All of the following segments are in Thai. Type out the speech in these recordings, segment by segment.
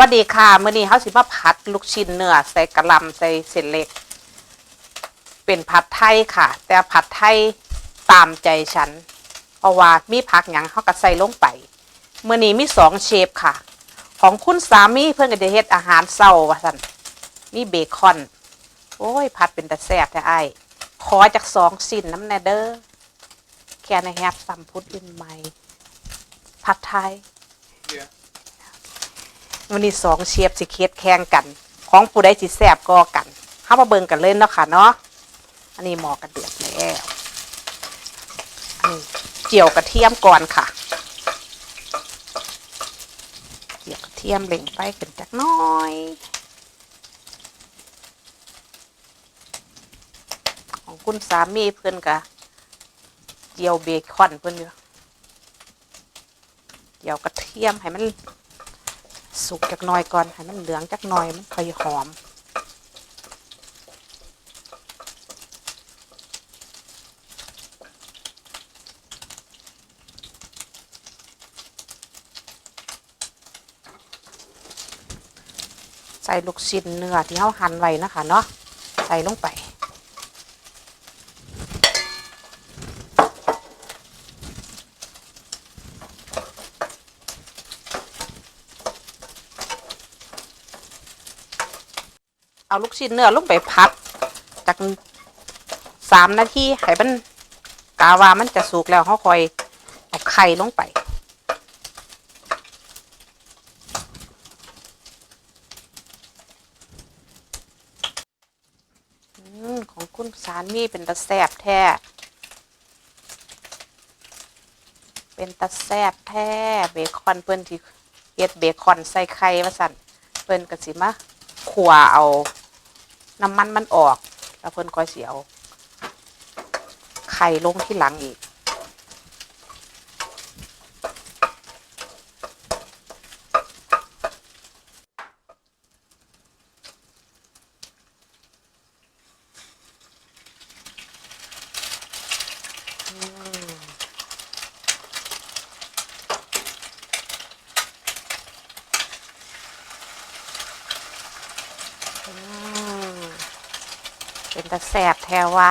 วัสดีค่ะมื้อนี้เฮาสิมาผัดลูกชิ้นเนื้อใส่กระลำใส่เส้นเล็ก เป็นผัดไทยค่ะ แต่ผัดไทยตามใจฉัน เพราะว่ามีผักหยังเฮาก็ใส่ลงไปมื้อนี้มีสองเชฟค่ะ ของคุณสามีเพิ่นก็จะเฮ็ดอาหารเช้าว่าซั่นมีเบคอน โอ้ยผัดเป็นตะแซ่บแท้อ้ขอจากสองสิ้นน้ำแน่เด้อแค่ในแฮปซัมพุดอินไมผัดไทย วันนี้สองเชฟสิเคสแข่งกัน ของผู้ใดสิแซบก็กันเข้ามาเบิ่งกันเลยเนาะค่ะเนาะอันนี้หมอกระเดือดแล้วอันนี้เจียวกระเทียมก่อนค่ะเจียวกระเทียมเล่งไปขึ้นจักน้อยของคุณสามีเพื่อนกะเจียวเบคอนเพื่อนอยู่เจียวกระเทียมให้มัน สุกจักหน่อยก่อนให้มันเหลืองจักหน่อยมันค่อยหอม ใส่ลูกชิ้นเนื้อที่เขาหั่นไว้นะคะเนาะใส่ลงไป เอาลูกชิ้นเนื้อลงไปพักจากสามนาทีให้มันกาวามันจะสุกแล้วเขาคอยเอาไข่ลงไปอของคุณสารมีเป็นตะแซบแท้ เป็นตะแซบแท้ เบคอนเพิ่นที่เฮ็ดเบคอนใส่ไข่ว่าสั่นเพิ่นก็สิมา ขัวเอาน้ำมันมันออก แล้วเพิ่นก็สิเอาไข่ลงที่หลังอีก อืม เป็นตะแสบแท้ว่ะ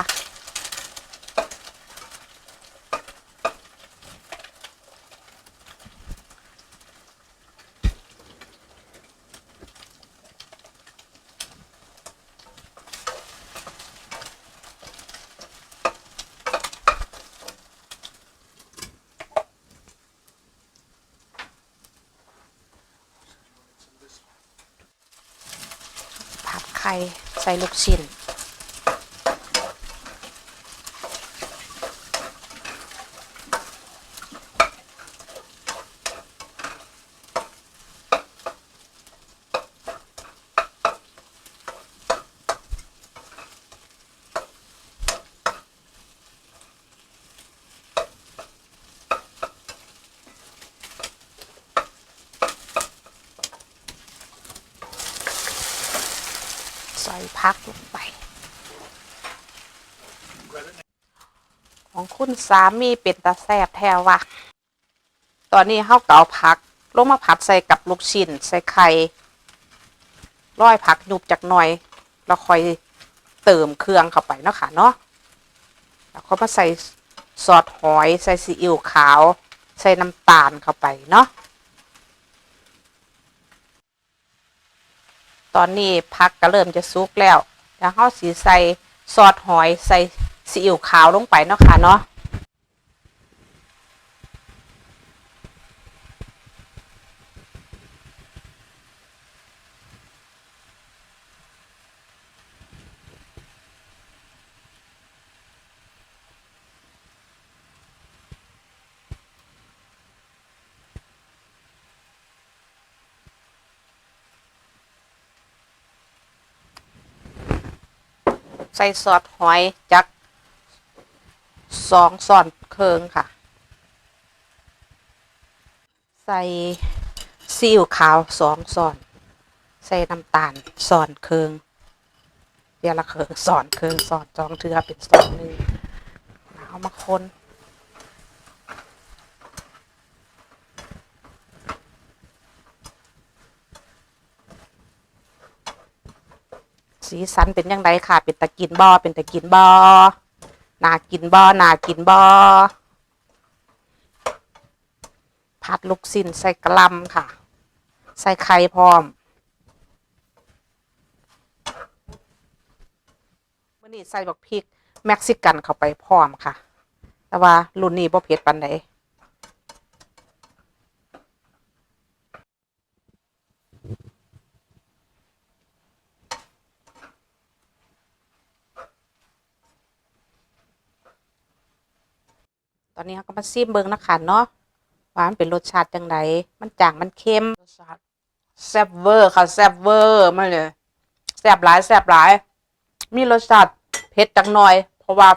ไข่ ใส่ลูกชิ้น ใส่พักลงไป ของคุณสามีเป็นตาแซบแท้วะตอนนี้เฮาเก่าผักลงมาผัดใส่กับลูกชิ้นใส่ไข่ร้อยผักหยุบจากหน่อยแล้วค่อยเติมเครื่องเข้าไปเนาะค่ะเนาะแล้วก็มาใส่ซอสหอย ใส่ซีอิ๊วขาว ใส่น้ำตาลเข้าไปเนาะ ตอนนี้ผักก็เริ่มจะสุกแล้วแล้วเขาสีใส่ซอสหอยใส่ซีอิ๊วขาวลงไปเนาะค่ะเนาะ ใส่ซอสหอยจักสองส่อนเคืองค่ะ ใส่ซีอิ๊วขาวสองส่อน ใส่น้ำตาลส่อนเคืองเดี๋ยวละเคิงส่อนเคืองส่อนจองเทือเป็นส่อนหนึ่งเอามาคน สีสันเป็นยังไงค่ะ เป็นตะกินบอเป็นตะกินบอนากินบอนากินบอผัดลูกสิ้นใส่กะลำค่ะ ใส่ไข่พร้อมมื่อนี้ใส่บักพริก เม็กซิกันเข้าไปพร้อมค่ะ แต่ว่ารุ่นนี้บ่เผ็ดปานใด อนนี้เขาก็มาซิมเบิงนะคะเนาะว่ามันเป็นรสชาติจังไดมันจางมันเค็มรสชาติแซ่บเวอร์ค่ะแซ่บเวอร์มาเลยแซ่บหลายแซ่บหลาย มีรสชาติเผ็ดจังหน่อย เพราะว่า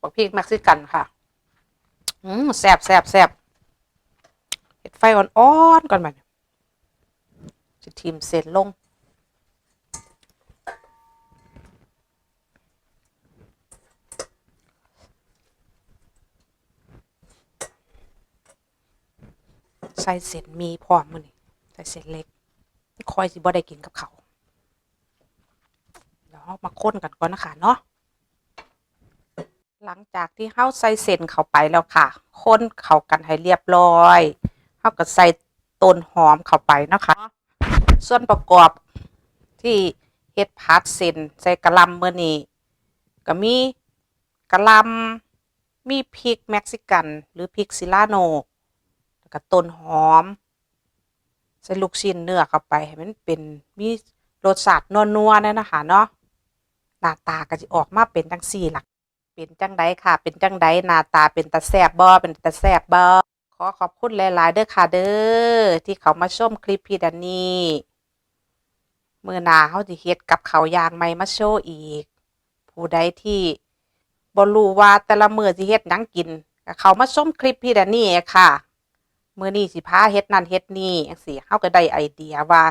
บักพริกเม็กซิกันค่ะ อืมแซ่บแซ่บแซ่บเห็ดไฟอ่อนๆก่อนมันจะทิมเสร็จลง ใส่เส้นมีพร้อมมือนี้ใส่เส้นเล็กคอยสิบ่ได้กินกับเขาเดี๋ยวเรามาค้นกันก่อนนะคะเนาะหลังจากที่เฮาใส่เส้นเข้าไปแล้วค่ะ ค้นเข้ากันให้เรียบร้อยเฮาก็ใส่ต้นหอมเข้าไปนะคะ ส่วนประกอบที่เฮ็ดผัดเส้นใส่กะล่ำมือนี้ก็มีกะลำมีพริกเม็กซิกัน หรือพริกซิลาโน ก็ต้นหอม ใส่ลูกชิ้นเนื้อเข้าไปให้มันเป็นมีรสชาตินัวๆนี่ยนะคะเนาะหน้าตาก็จะออกมาเป็นจังซี่ล่ะเป็นจังไดค่ะ เป็นจังไดหน้าตาเป็นตาแซบบ่เป็นตาแซบบ่ขอขอบคุณหลายๆเด้อค่ะเด้อที่เขามาชมคลิปพี่ดันนี่มื้อนาเฮาสิเฮ็ดกับเขายางใหม่มาโชว์อีก ผู้ใดที่บ่รู้ว่าแต่ละมือสิเฮ็ดหยังกินก็เขามาชมคลิปพี่ดันนี่ค่ะ มื้อนี้สิพาเฮ็ดนั่นเฮ็ดนี่จังซี่เฮาก็ได้ไอเดียว่า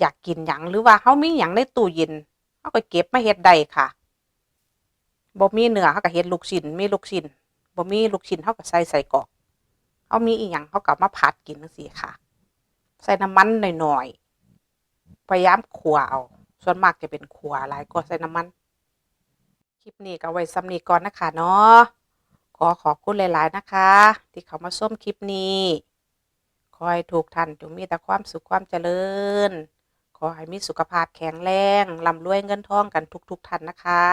อยากกินหยังหรือว่าเฮามีหยังในตู้เย็นเฮาก็เก็บมาเฮ็ดได้ค่ะบ่มีเนื้อเฮาก็เฮ็ดลูกชิ้นมีลูกชิ้นบ่มีลูกชิ้นเฮาก็ใส่ใส่กรอกเฮามีอีหยังเฮาก็มาผัดกินจังซี่ค่ะ ใส่น้ำมันหน่อยๆพยายามคั่วเอาส่วนมากจะเป็นคั่วหลายกว่าใส่น้ำมัน คลิปนี้ก็ไว้ซ้ำนี้ก่อนนะคะเนาะ ขอขอบคุณหลาย ๆ นะคะ ที่เขามาส้มคลิปนี้ ขอให้ถูกท่านจงมีแต่ความสุขความเจริญ ขอให้มีสุขภาพแข็งแรงร่ำรวยเงินทองกันทุกๆท่านนะคะ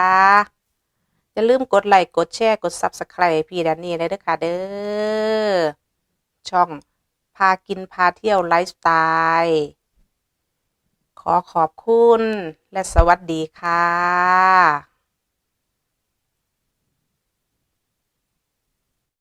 อย่าลืมกดไลค์กดแชร์กด Subscribe พี่แดนนี่เลยเด้อค่ะเด้อช่องพากินพาเที่ยวไลฟ์สไตล์ขอขอบคุณและสวัสดีค่ะ